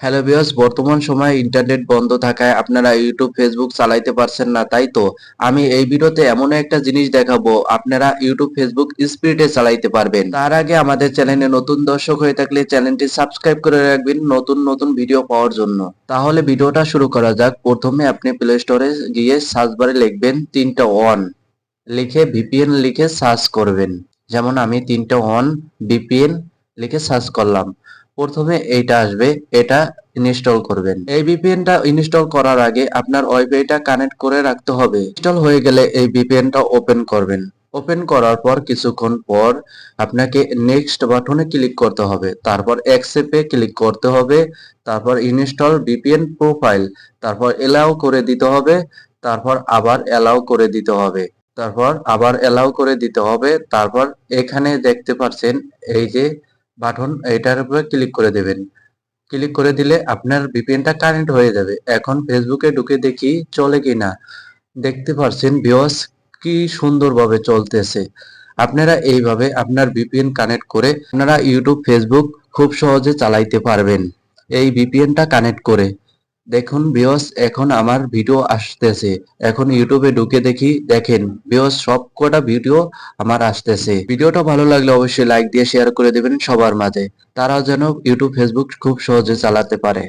Hello viewers বর্তমান সময়ে internet বন্ধ থাকায় আপনারা ইউটিউব ফেসবুক চালাইতে পারছেন না, তাই তো? আমি এই ভিডিওতে এমন একটা জিনিস দেখাবো, আপনারা ইউটিউব ফেসবুক স্পিডে চালাইতে পারবেন। তার আগে আমাদের চ্যানেলে নতুন দর্শক হয়ে থাকলে চ্যানেলটি সাবস্ক্রাইব করে রাখবেন নতুন নতুন ভিডিও পাওয়ার জন্য। তাহলে ভিডিওটা শুরু করা যাক। প্রথমে আপনি প্লে স্টোরে গিয়ে সার্চ বারে লিখবেন তিনটা ওয়ান লিখে ভিপিএন লিখে সার্চ করবেন। যেমন আমি তিনটা ওয়ান ভিপিএন লিখে সার্চ করলাম। প্রথমে এইটা আসবে, এটা ইনস্টল করবেন। এই ভিপিএনটা ইনস্টল করার আগে আপনার ওয়াইফাইটা কানেক্ট করে রাখতে হবে। ইনস্টল হয়ে গেলে এই ভিপিএনটা ওপেন করবেন। ওপেন করার পর কিছুক্ষণ পর আপনাকে নেক্সট বাটনে ক্লিক করতে হবে। তারপর অ্যাকসেপ্টে ক্লিক করতে হবে। তারপর ইনস্টল ভিপিএন প্রোফাইল তারপর এলাও করে দিতে হবে। তারপর আবার এলাও করে দিতে হবে। তারপর আবার এলাও করে দিতে হবে। তারপর এখানে দেখতে পাচ্ছেন এই যে বাটন এটার উপরে ক্লিক করে দেবেন। ক্লিক করে দিলে আপনার ভিপিএনটা কানেক্ট হয়ে যাবে। এখন ফেসবুকে ঢুকে দেখি চলে কি না দেখতে পাচ্ছেন ভিউয়ার্স কি সুন্দরভাবে চলতেছে। আপনারা এইভাবে আপনার ভিপিএন কানেক্ট করে আপনারা ইউটিউব ফেসবুক খুব সহজে চালাইতে পারবেন। এই ভিপিএনটা কানেক্ট করে। দেখুন বিয়স এখন আমার ভিডিও আসতেছে। এখন ইউটিউবে ঢুকে দেখি, দেখেন বিয়স সব কটা ভিডিও আমার আসতেছে। ভিডিওটা ভালো লাগলে অবশ্যই লাইক দিয়ে শেয়ার করে দেবেন সবার মাঝে। তারাও যেন ইউটিউব ফেসবুক খুব সহজে চালাতে পারে।